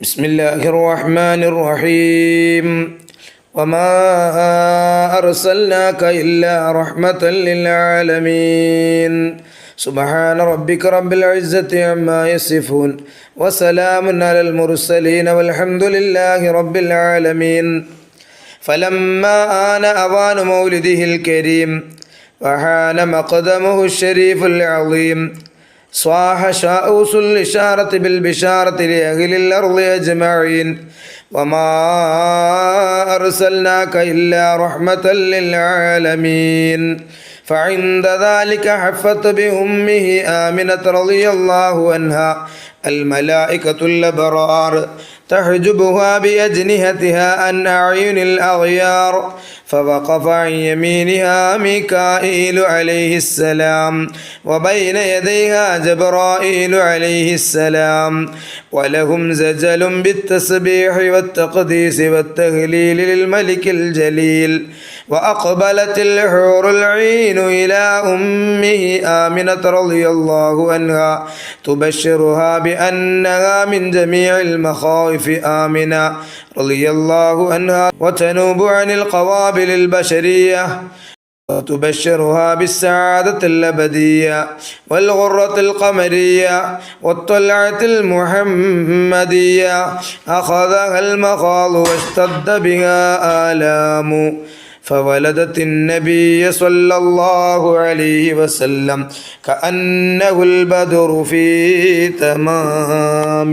بسم الله الرحمن الرحيم. وما أرسلناك إلا رحمة للعالمين. سبحان ربك رب العزة عما يصفون. وسلام على المرسلين والحمد لله رب العالمين. فلما آن أوان مولده الكريم وحان مقدمه الشريف العظيم. صاح شاؤس الإشارة بالبشارة لأهل الأرض أجمعين وما أرسلناك إلا رحمة للعالمين فعند ذلك حفت بأمه آمنة رضي الله عنها الملائكة الأبرار تحجبها بأجنهتها عن أعين الأغيار فوقف عن يمينها ميكائيل عليه السلام وبين يديها جبرائيل عليه السلام. ولهم زجل بالتسبيح والتقديس والتهليل للملك الجليل. وأقبلت الحور العين إلى أمه آمنة رضي الله عنها تبشرها بأنها من جميع المخاوف آمنة رضي الله عنها وتنوب عن القوابل البشرية وتبشرها بالسعادة الأبدية والغرة القمرية والطلعة المحمدية. أخذها المخاض واشتد بها آلام فولدت النبي صلى الله عليه وسلم كأنه البدر في تمام.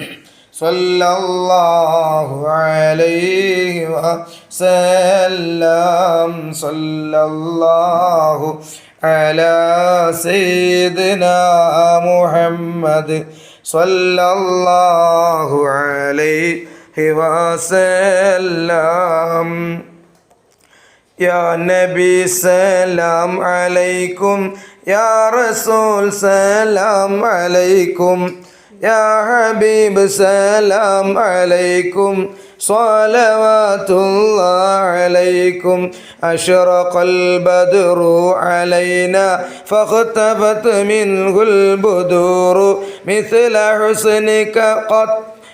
صلى الله عليه وسلم صلى الله على سيدنا محمد صلى الله عليه وسلم يا نبي سلام عليكم يا رسول سلام عليكم يا حبيب سلام عليكم. صلوات الله عليكم. أشرق البدر علينا فاختفت منه البدور. مثل حسنك قد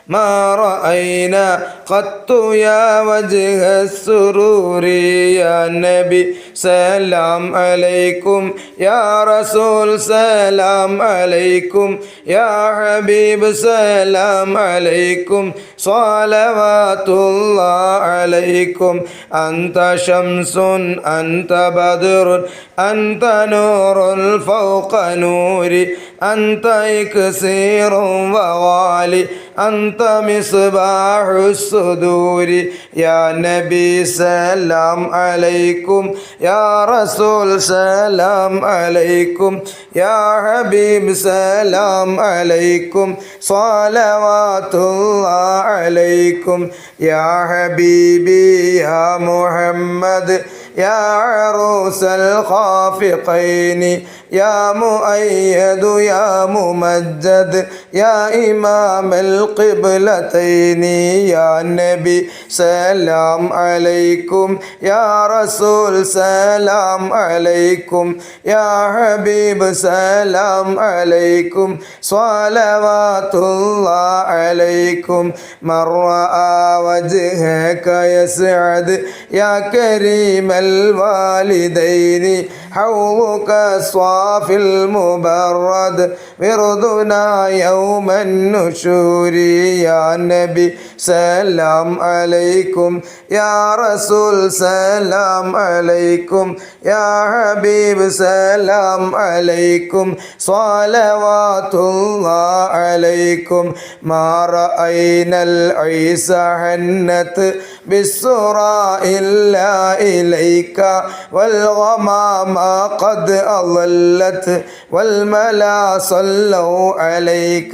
ما رأينا قط يا وجه السرور يا نبي سلام عليكم يا رسول سلام عليكم يا حبيب سلام عليكم صلوات الله عليكم أنت شمس أنت بدر أنت نور فوق نوري أنت إكسير وغالي أنت مصباح الصدور. يا نبي سلام عليكم. يا رسول سلام عليكم. يا حبيب سلام عليكم. صلوات الله عليكم. يا حبيبي يا محمد. يا عروس الخافقين. يا مؤيد يا ممجد يا إمام القبلتين يا نبي سلام عليكم يا رسول سلام عليكم يا حبيب سلام عليكم صلوات الله عليكم. من رأى وجهك يسعد يا كريم الوالدين. حوضك الصافي المبرد. وردنا يوم النشور يا نبي سلام عليكم. يا رسول سلام عليكم. يا حبيب سلام عليكم. صلوات الله عليكم. ما رأينا العيسى حنت بالسرى إلا إليك. والغمام قد أضلت والملا صلوا عليك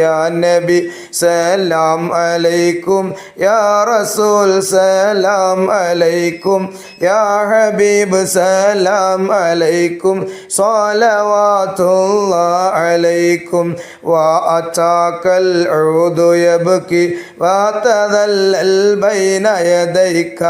يا نبي سلام عليكم يا رسول سلام عليكم يا حبيب سلام عليكم صلوات الله عليكم وأتاك العود يبكي وتذلل بين يديك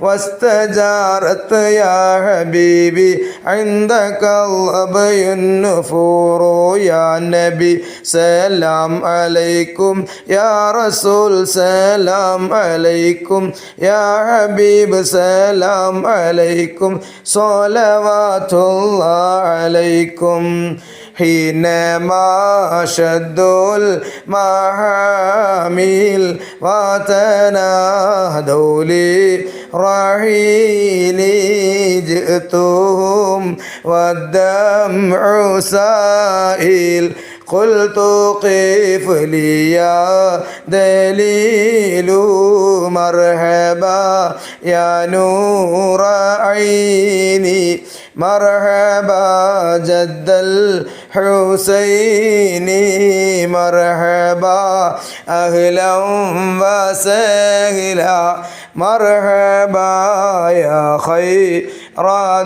واستجارت يا حبيبي عندك الأبي النفور يا نبي سلام عليكم. يا رسول سلام عليكم. يا حبيب سلام عليكم. صلوات الله عليكم. حينما شدوا المحامل وتنادوا لي رحيلي جئتهم والدمع سائل. قلت قف لي يا دليل مرحبا يا نور عيني. مرحبا جد الحسين مرحبا. أهلا وسهلا. مرحبا يا خير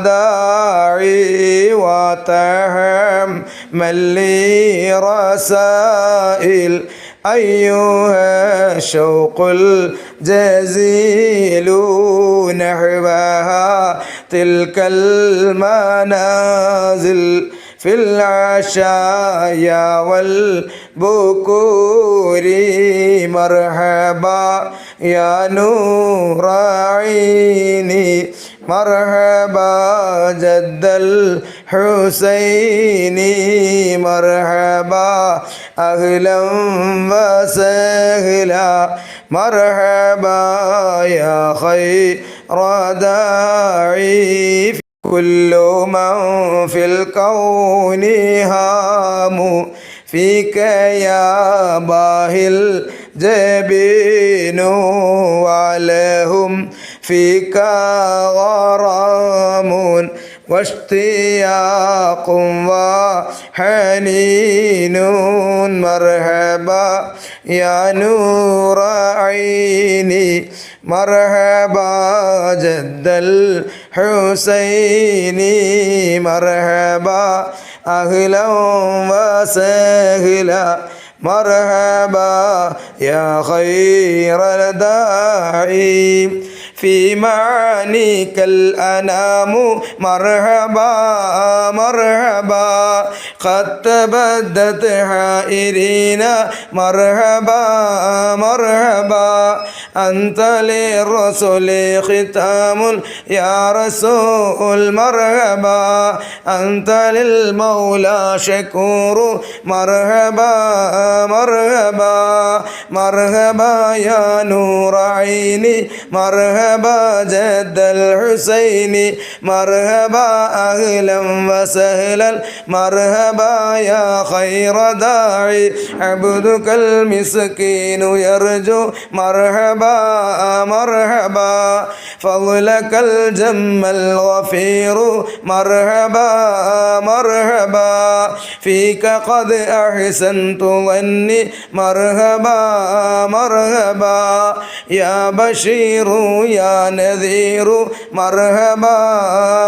داعي وتحمل لي رسائل. أيها الشوق الجزيل نحوها تلك المنازل. في العشايا والبكور مرحبا يا نور عيني مرحبا جد الحسين مرحبا أهلا وسهلا مرحبا يا خير داعي كل من في الكون هام فيك يا باهي الجبين ولهم فيك غرام واشتياق وحنين مرحبا يا نور عيني مرحبا جد الحسين مرحبا أهلا وسهلا مرحبا يا خير الداعي في معانيك الأنام مرحبا مرحبا. قد تبدت حائرين. مرحبا مرحبا. أنت للرسل ختام. يا رسول مرحبا. أنت للمولى شكور. مرحبا مرحبا. مرحبا يا نور عيني. مرحبا جد الحسين مرحبا أهلا وسهلا مرحبا يا خير داعي. عبدك المسكين يرجو مرحبا مرحبا. فضلك الجم الغفير مرحبا مرحبا. فيك قد أحسنت ظني مرحبا مرحبا. يا بشير يا نذير مرحبا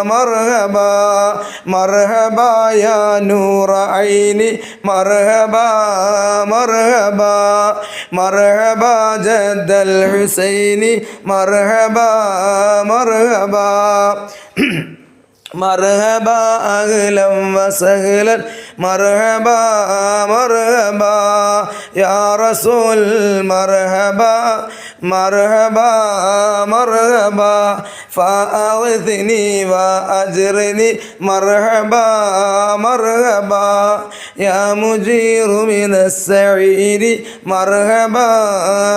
مرحبا مرحبا يا نور عيني مرحبا مرحبا مرحبا جد الحسين مرحبا مرحبا مرحبا أهلا وسهلا مرحبا مرحبا يا رسول مرحبا مرحبا مرحبا فأغثني وأجرني مرحبا مرحبا يا مجير من السعير مرحبا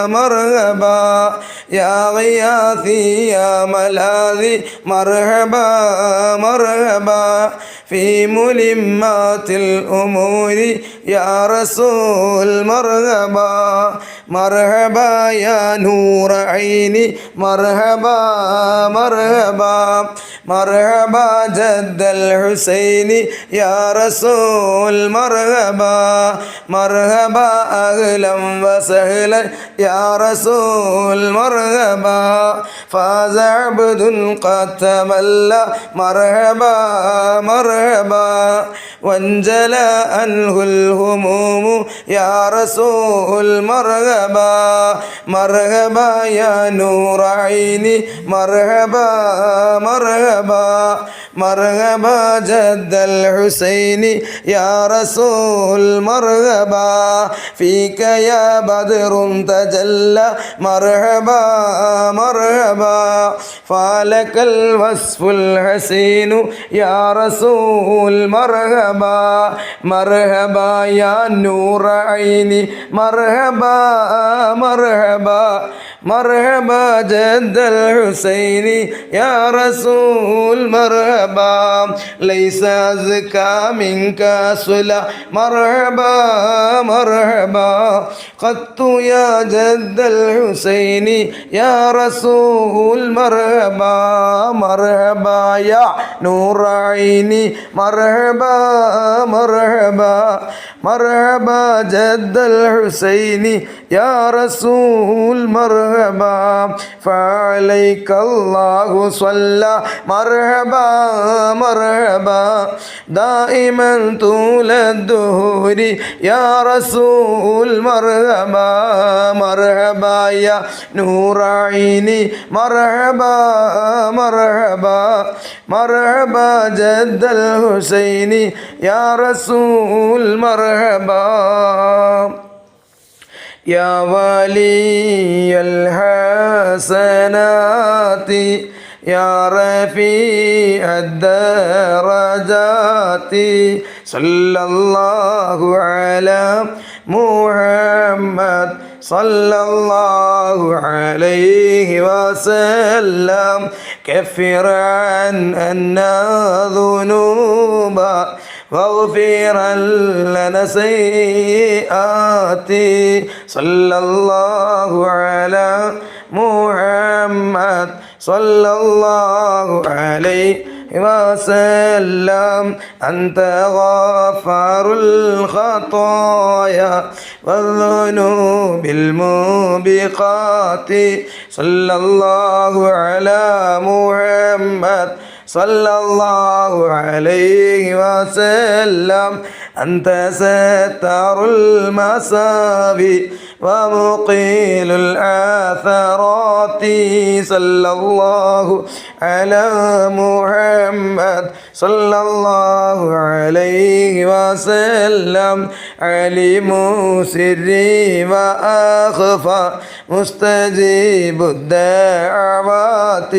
مرحبا يا غياثي يا ملاذي مرحبا مرحبا في ملمات الأمور يا رسول مرحبا. مرحبا يا نور عيني. مرحبا مرحبا. مرحبا جد الحسين يا رسول مرحبا. مرحبا أهلا وسهلا يا رسول مرحبا. فاز عبد قد تملى مرحبا مرحبا. وانجلى عنه الهموم يا رسول مرحبا. مرحبا يا نور عيني مرحبا مرحبا. مرحبا جد الحسين يا رسول مرحبا فيك يا بدر تجلى مرحبا مرحبا فلك الوصف الحسين يا رسول مرحبا مرحبا يا نور عيني مرحبا مرحبا مرحبا جد الحسين يا رسول مرحبا ليس أزكى منك صلة. مرحبا مرحبا. قدت يا جد الحسين يا رسول مرحبا مرحبا. يا نور عيني مرحبا مرحبا. مرحبا جد الحسين يا رسول مرحبا. فعليك الله صلى. مرحبا مرحبا دائما طول الدهور يا رسول مرحبا مرحبا يا نور عيني مرحبا مرحبا. مرحبا جد الحسين يا رسول مرحبا. يا ولي الحسنات يا رفيع الدرجات صلى الله على محمد صلى الله عليه وسلم. كفر عنا ذنوبا واغفرا لنا سيئاتي. صلى الله على محمد صلى الله عليه وسلم. أنت غفار الخطايا والذنوب الموبقات. صلى الله على محمد. صلى الله عليه وسلم. أنت ستار المساوي ومقيل الآثارات صلى الله على محمد صلى الله عليه وسلم. علم سري وأخفى مستجيب الدعوات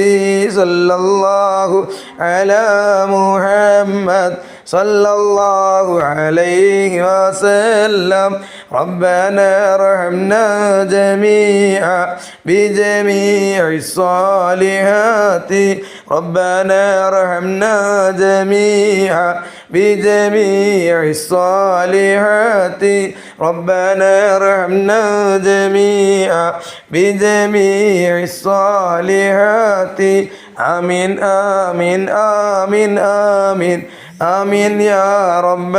صلى الله على محمد صلى الله عليه وسلم. ربنا ارحمنا جميعا بجميع الصالحات. ربنا ارحمنا جميعا بجميع الصالحات. ربنا ارحمنا جميعا بجميع الصالحات. آمين آمين آمين آمين. آمين يا رب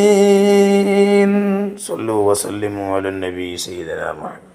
العالمين صلوا وسلموا على النبي سيدنا محمد